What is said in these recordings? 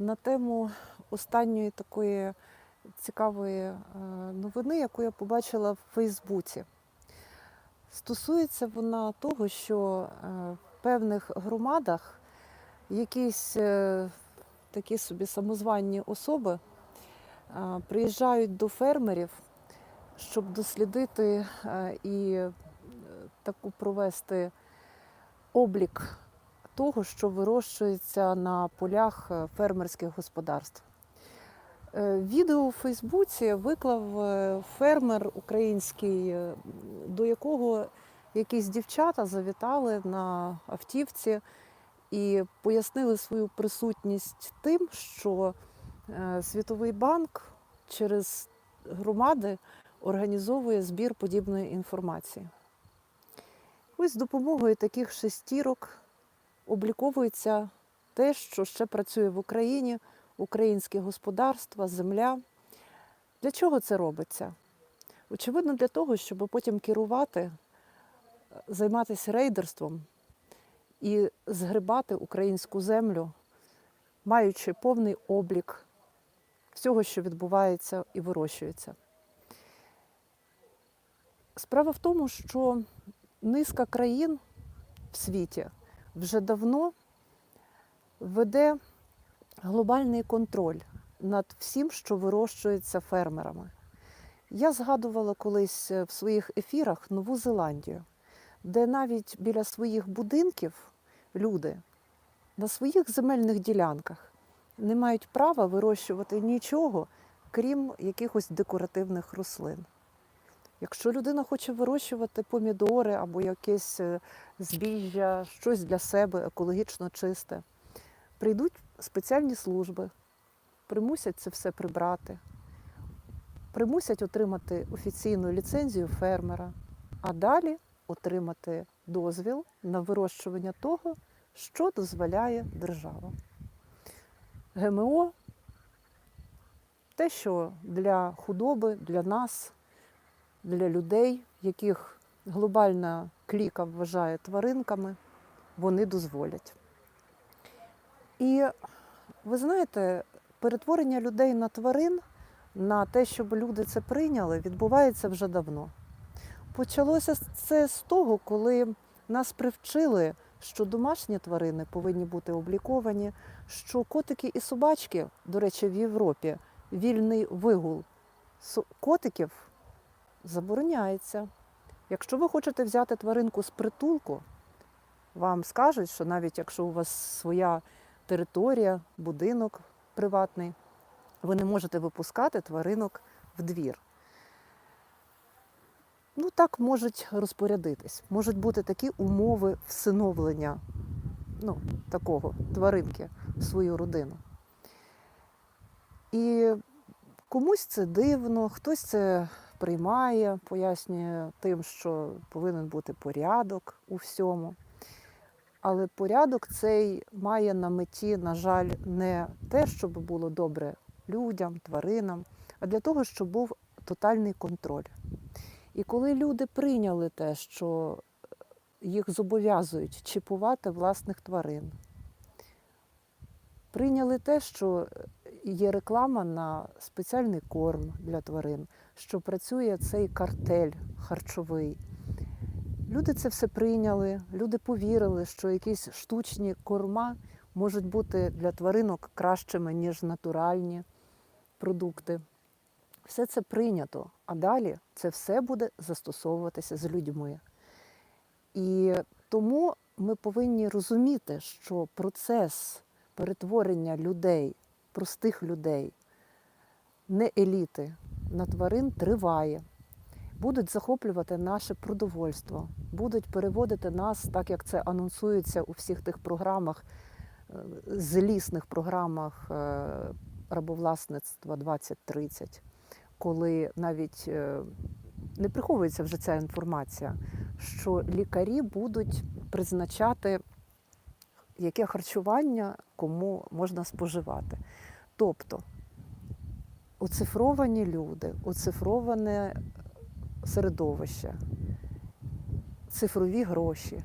на тему останньої такої цікавої е, новини, яку я побачила в Фейсбуці. Стосується вона того, що е, в певних громадах якісь е, такі собі самозванні особи приїжджають до фермерів, щоб дослідити і таку провести облік того, що вирощується на полях е, фермерських господарств. Е, Відео у Фейсбуці виклав е, фермер український, до якого якісь дівчата завітали на автівці і пояснили свою присутність тим, що Світовий банк через громади організовує збір подібної інформації. Ось з допомогою таких шестірок обліковується те, що ще працює в Україні, українське господарство, земля. Для чого це робиться? Очевидно, для того, щоб потім керувати, займатися рейдерством і згребати українську землю, маючи повний облік всього, що відбувається і вирощується. Справа в тому, що низка країн в світі вже давно веде глобальний контроль над всім, що вирощується фермерами. Я згадувала колись в своїх ефірах Нову Зеландію, де навіть біля своїх будинків люди на своїх земельних ділянках не мають права вирощувати нічого, крім якихось декоративних рослин. Якщо людина хоче вирощувати помідори або якесь е, збіжжя, щось для себе екологічно чисте, прийдуть спеціальні служби, примусять це все прибрати, примусять отримати офіційну ліцензію фермера, а далі отримати дозвіл на вирощування того, що дозволяє держава. ГМО те, що для худоби, для нас, для людей, яких глобальна кліка вважає тваринками, вони дозволять. І ви знаєте, перетворення людей на тварин, на те, щоб люди це прийняли, відбувається вже давно. Почалося це з того, коли нас привчили, що домашні тварини повинні бути обліковані, що котики і собачки, до речі, в Європі вільний вигул котиків забороняється. Якщо ви хочете взяти тваринку з притулку, вам скажуть, що навіть якщо у вас своя територія, будинок приватний, ви не можете випускати тваринок в двір. Ну, так можуть розпорядитись. Можуть бути такі умови всиновлення ну, такого тваринки в свою родину. І комусь це дивно, хтось це приймає, пояснює тим, що повинен бути порядок у всьому. Але порядок цей має на меті, на жаль, не те, щоб було добре людям, тваринам, а для того, щоб був тотальний контроль. І коли люди прийняли те, що їх зобов'язують чіпувати власних тварин, прийняли те, що є реклама на спеціальний корм для тварин, що працює цей картель харчовий. Люди це все прийняли, люди повірили, що якісь штучні корма можуть бути для тваринок кращими, ніж натуральні продукти. Все це прийнято, а далі це все буде застосовуватися з людьми. І тому ми повинні розуміти, що процес перетворення людей, простих людей, не еліти, на тварин триває. Будуть захоплювати наше продовольство, будуть переводити нас, так як це анонсується у всіх тих програмах, е, злісних програмах е, рабовласництва 2030, коли навіть е, не приховується вже ця інформація, що лікарі будуть призначати, яке харчування кому можна споживати. Тобто оцифровані люди, оцифроване середовище, цифрові гроші.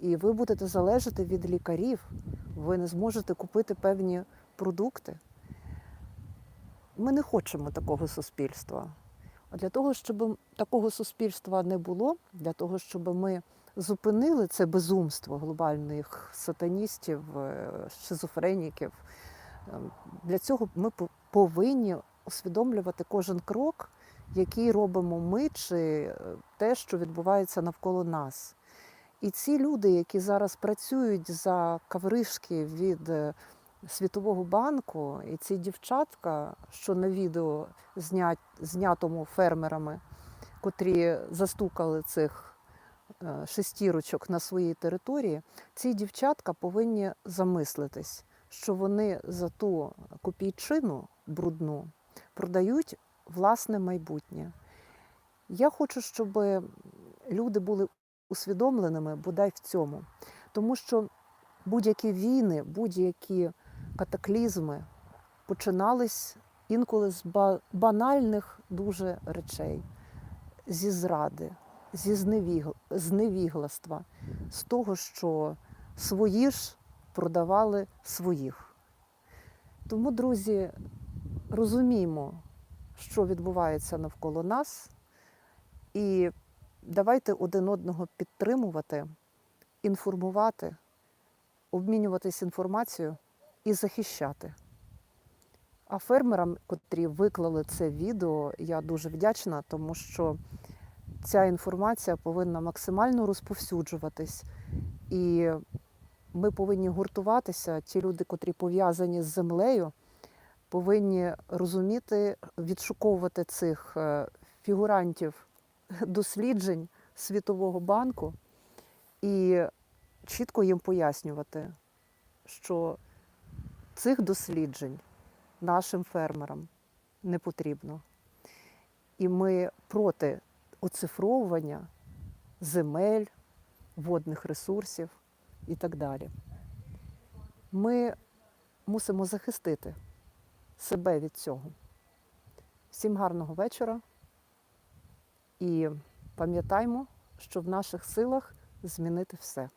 І ви будете залежати від лікарів. Ви не зможете купити певні продукти. Ми не хочемо такого суспільства. Для того, щоб такого суспільства не було, для того, щоб ми зупинили це безумство глобальних сатаністів, е, шизофреніків, для цього ми повинні усвідомлювати кожен крок, який робимо ми, чи е, те, що відбувається навколо нас. І ці люди, які зараз працюють за кавришки від е, Світового банку, і ці дівчатка, що на відео знять, знятому фермерами, котрі застукали цих е, шестірочок на своїй території, ці дівчатка повинні замислитись, що вони за ту копійчину брудну продають власне майбутнє. Я хочу, щоб люди були усвідомленими бодай в цьому, тому що будь-які війни, будь-які катаклізми починались інколи з банальних дуже речей, зі зради, зі зневіг... зневігластва, з того, що свої ж продавали своїх. Тому, друзі, розуміємо, що відбувається навколо нас, і давайте один одного підтримувати, інформувати, обмінюватись інформацією і захищати. А фермерам, котрі виклали це відео, я дуже вдячна, тому що ця інформація повинна максимально розповсюджуватись. І ми повинні гуртуватися. Ті люди, котрі пов'язані з землею, повинні розуміти, відшуковувати цих е, фігурантів досліджень Світового банку і чітко їм пояснювати, що цих досліджень нашим фермерам не потрібно. І ми проти оцифровування земель, водних ресурсів і так далі. Ми мусимо захистити себе від цього. Всім гарного вечора і пам'ятаймо, що в наших силах змінити все.